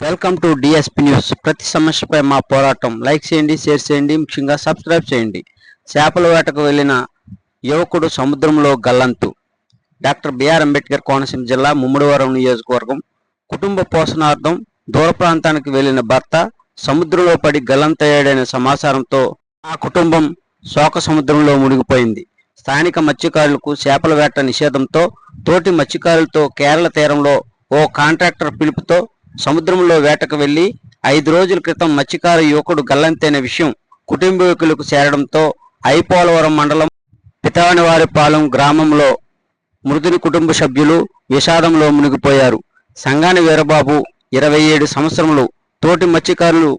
Welcome to DSP news ప్రతి సమస్యపై మా పోరాటం. లైక్ చేయండి షేర్ చేయండి ముఖ్యంగా సబ్స్క్రైబ్ చేయండి. చేపల వేటకు వెళ్ళిన యువకుడు సముద్రంలో గల్లంతు. డాక్టర్ బిఆర్ అంబేద్కర్ కోనసీమ జిల్లా ముమ్మడివరం నియోజకవర్గం. కుటుంబ పోషణార్థం దూర ప్రాంతానికి వెళ్ళిన భర్త సముద్రంలో పడి గల్లంతయ్యాడనే సమాచారంతో ఆ కుటుంబం శోక సముద్రంలో మునిగిపోయింది. స్థానిక మత్స్యకారులకు చేపల వేట నిషేధంతో తోటి మత్స్యకారులతో కేరళ తీరంలో ఓ కాంట్రాక్టర్ పిలుపుతో సముద్రంలో వేటకు వెళ్ళి ఐదు రోజుల క్రితం మత్స్యకార యువకుడు గల్లంతైన విషయం కుటుంబీకులకు చేరడంతో ఐపోలవరం మండలం పితానివారిపాలెం గ్రామంలో మృతుని కుటుంబ సభ్యులు విషాదంలో మునిగిపోయారు. సంగాని వీరబాబు ఇరవై ఏడు సంవత్సరములు తోటి మత్స్యకారులు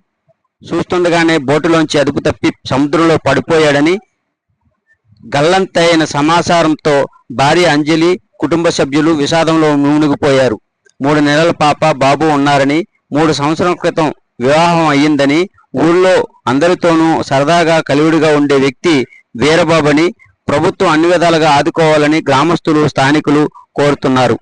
చూస్తుండగానే బోటులోంచి అదుపు తప్పి సముద్రంలో పడిపోయాడని గల్లంతైన సమాచారంతో భార్య అంజలి కుటుంబ సభ్యులు విషాదంలో మునిగిపోయారు. మూడు నెలల పాప బాబు ఉన్నారని మూడు సంవత్సరాల క్రితం వివాహం అయ్యిందని ఊళ్ళో అందరితోనూ సరదాగా కలివిడిగా ఉండే వ్యక్తి వీరబాబుని ప్రభుత్వం అన్ని విధాలుగా ఆదుకోవాలని గ్రామస్తులు స్థానికులు కోరుతున్నారు.